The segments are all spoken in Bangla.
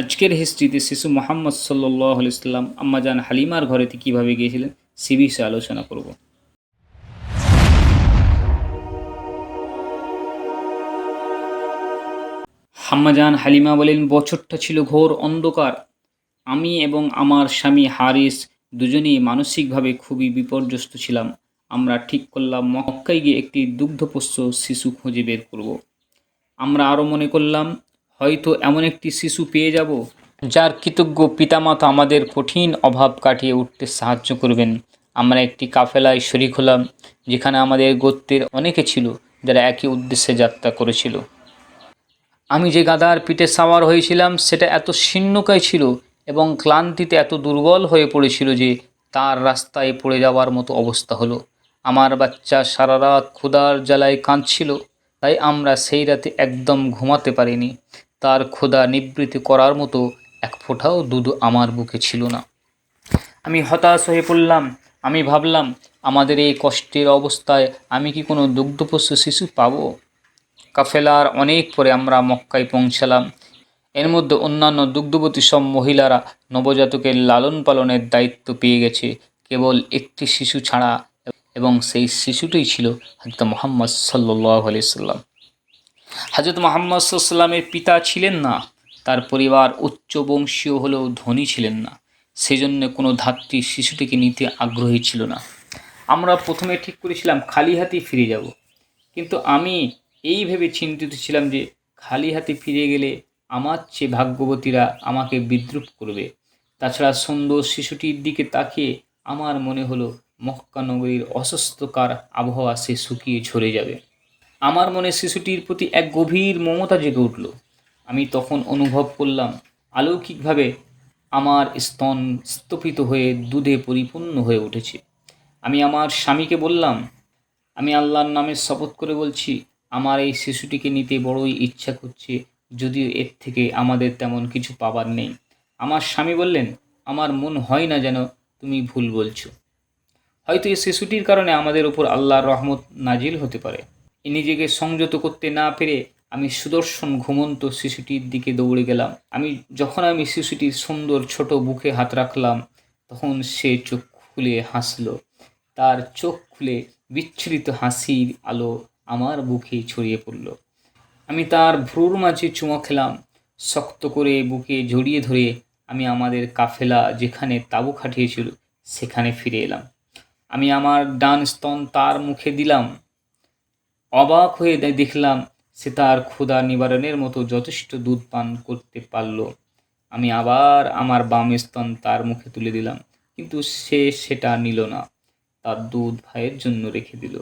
আজকের হিস্ট্রিতে শিশু মোহাম্মদ সাল্লাহ ইসলাম আম্মাজান হালিমার ঘরেতে কীভাবে গিয়েছিলেন, সে বিষয়ে আলোচনা করব। হাম্মাজান হালিমা বলেন, বছরটা ছিল ঘোর অন্ধকার। আমি এবং আমার স্বামী হারিস দুজনেই মানসিকভাবে খুবই বিপর্যস্ত ছিলাম। আমরা ঠিক করলাম, মক্কায় গিয়ে একটি দুগ্ধপোষ্য শিশু খুঁজে বের করব। আমরা আরও মনে করলাম হয়তো এমন একটি শিশু পেয়ে যাব যার কৃতজ্ঞ পিতামাতা আমাদের কঠিন অভাব কাটিয়ে উঠতে সাহায্য করবেন। আমরা একটি কাফেলায় শরিক হলাম, যেখানে আমাদের গোত্রের অনেকে ছিল যারা একই উদ্দেশ্যে যাত্রা করেছিল। আমি যে গাধার পিঠে সাওয়ার হয়েছিলাম, সেটা এত শীর্ণকায় ছিল এবং ক্লান্তিতে এত দুর্বল হয়ে পড়েছিল যে তার রাস্তায় পড়ে যাওয়ার মতো অবস্থা হলো। আমার বাচ্চা সারা রাত ক্ষুধার জ্বালায় কাঁদছিল, তাই আমরা সেই রাতে একদম ঘুমাতে পারিনি। তার ক্ষুধা নিবৃত্তি করার মতো এক ফোঁটাও দুধ আমার বুকে ছিল না। আমি হতাশ হয়ে পড়লাম। আমি ভাবলাম, আমাদের এই কষ্টের অবস্থায় আমি কি কোনো দুগ্ধপোষ্য শিশু পাবো? কাফেলার অনেক পরে আমরা মক্কায় পৌঁছালাম। এর মধ্যে অন্যান্য দুগ্ধবতী সব মহিলারা নবজাতকের লালন পালনের দায়িত্ব পেয়ে গেছে। কেবল একটি শিশু ছাড়া এবং সেই শিশুটিই ছিল হজরত মোহাম্মদ সাল্লাহ আলিয়াল্লাম হজরত মোহাম্মদ সাল্লামের পিতা ছিলেন না, তার পরিবার উচ্চ বংশীয় হলেও ধনী ছিলেন না, সেজন্য কোনো ধাত্রী শিশুটিকে নিতে আগ্রহী ছিল না। আমরা প্রথমে ঠিক করেছিলাম খালি হাতেই ফিরে যাব, কিন্তু আমি এই ভেবে চিন্তিত ছিলাম যে খালি হাতে ফিরে গেলে আমার চেয়ে ভাগ্যবতীরা আমাকে বিদ্রুপ করবে। তাছাড়া সুন্দর শিশুটির দিকে তাকিয়ে আমার মনে হলো মক্কা নগরীর অস্বস্থকার আবহাওয়া সে শুকিয়ে ঝরে যাবে। আমার মনে শিশুটির প্রতি এক গভীর মমতা জেগে উঠল। আমি তখন অনুভব করলাম আলৌকিকভাবে আমার স্তন স্তপিত হয়ে দুধে পরিপূর্ণ হয়ে উঠেছে। আমি আমার স্বামীকে বললাম, আমি আল্লাহর নামে শপথ করে বলছি, আমার এই শিশুটিকে নিতে বড়ই ইচ্ছা করছে, যদিও এর থেকে আমাদের তেমন কিছু পাবার নেই। আমার স্বামী বললেন, আমার মন হয় না যেন তুমি ভুল বলছো। হয়তো এই শিশুটির কারণে আমাদের উপর আল্লাহর রহমত নাজিল হতে পারে। নিজেকে সংযত করতে না পেরে আমি সুদর্শন ঘুমন্ত শিশুটির দিকে দৌড়ে গেলাম। আমি যখন আমি শিশুটির সুন্দর ছোট বুকে হাত রাখলাম, তখন সে চোখ খুলে হাসলো। তার চোখ খুলে বিচ্ছুরিত হাসির আলো আমার বুকে ছড়িয়ে পড়ল। আমি তার ভ্রুর মাঝে চুমা খেলাম। শক্ত করে বুকে জড়িয়ে ধরে আমি আমাদের কাফেলা যেখানে তাবু খাটিয়েছিল, সেখানে ফিরে এলাম। আমি আমার ডান স্তন তার মুখে দিলাম। অবাক হয়ে দেখলাম সে তার ক্ষুধা নিবারণের মতো যথেষ্ট দুধ পান করতে পারল। আমি আবার আমার বাম স্তন তার মুখে তুলে দিলাম, কিন্তু সে সেটা নিল না। তার দুধ ভাইয়ের জন্য রেখে দিল।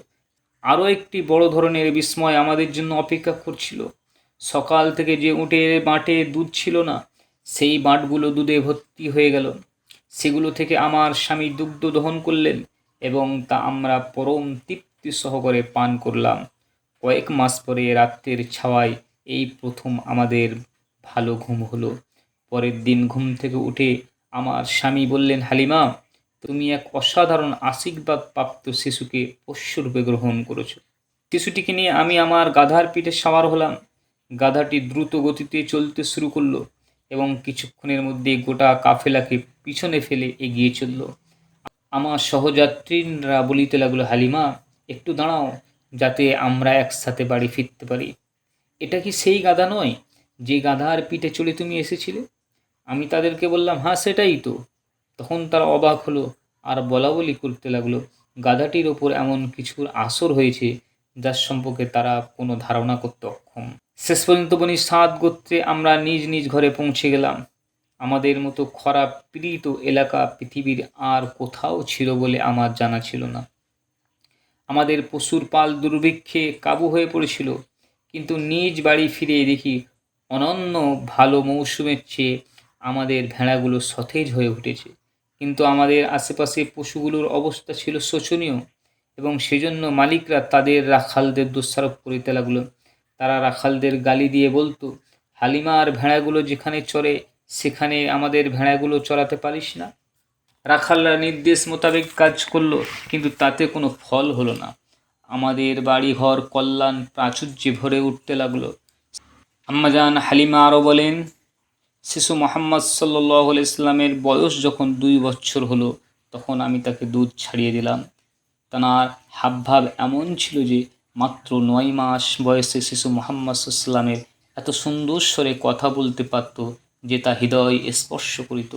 আরও একটি বড় ধরনের বিস্ময় আমাদের জন্য অপেক্ষা করছিল। সকাল থেকে যে উঠে বাঁটে দুধ ছিল না, সেই বাঁটগুলো দুধে ভর্তি হয়ে গেল। সেগুলো থেকে আমার স্বামী দুগ্ধ দহন করলেন এবং তা আমরা পরম তৃপ্তি সহকারে পান করলাম। কয়েক মাস পরে রাত্রের ছাওয়ায় এই প্রথম আমাদের ভালো ঘুম হলো। পরের দিন ঘুম থেকে উঠে আমার স্বামী বললেন, হালিমা, তুমি এক অসাধারণ আশীর্বাদ প্রাপ্ত শিশুকে পোষ্যরূপে গ্রহণ করেছ। শিশুটিকে নিয়ে আমি আমার গাধার পিঠে সাওয়ার হলাম। গাধাটি দ্রুত গতিতে চলতে শুরু করল এবং কিছুক্ষণের মধ্যে গোটা কাফেলাকে পিছনে ফেলে এগিয়ে চলল। আমার সহযাত্রীরা বলিতে লাগল, হালিমা, একটু দাঁড়াও যাতে আমরা একসাথে বাড়ি ফিরতে পারি। এটা কি সেই গাধা নয় যে গাধার পিঠে চলে তুমি এসেছিলে? আমি তাদেরকে বললাম হ্যাঁ সেটাই তো। তখন তারা অবাক হলো আর বলা বলি করতে লাগল, গাধাটির ওপর এমন কিছুর আসর হয়েছে যার সম্পর্কে তারা কোনো ধারণা করতে অক্ষম। শেষ পর্যন্ত বনি সাত গোত্রে আমরা নিজ নিজ ঘরে পৌঁছে গেলাম। আমাদের মতো খরা পীড়িত এলাকা পৃথিবীর আর কোথাও ছিল বলে আমার জানা ছিল না। আমাদের পশুর পাল দুর্ভিক্ষে কাবু হয়ে পড়েছিল, কিন্তু নিজ বাড়ি ফিরে দেখি অনন্য ভালো মৌসুমের চেয়ে আমাদের ভেড়াগুলো সতেজ হয়ে উঠেছে। কিন্তু আমাদের আশেপাশে পশুগুলোর অবস্থা ছিল শোচনীয় এবং সেজন্য মালিকরা তাদের রাখালদের দোষারোপ করিতে লাগল তারা রাখালদের গালি দিয়ে বলতো হালিমা আর ভেড়াগুলো যেখানে চড়ে, সেখানে আমাদের ভেড়াগুলো চড়াতে পারিস না। রাখালরা নির্দেশ মোতাবেক কাজ করল, কিন্তু তাতে কোনো ফল হলো না। আমাদের বাড়িঘর কল্যাণ প্রাচুর্যে ভরে উঠতে লাগল। আম্মাজান হালিমা আরও বলেন, শিশু মোহাম্মদ সাল্লাহ ইসলামের বয়স যখন দুই বছর হলো, তখন আমি তাকে দুধ ছাড়িয়ে দিলাম। তার হাবভাব এমন ছিল যে মাত্র নয় মাস বয়সে শিশু মোহাম্মদ ইসলামের এত সুন্দর স্বরে কথা বলতে পারত যে তা হৃদয় স্পর্শ করিত।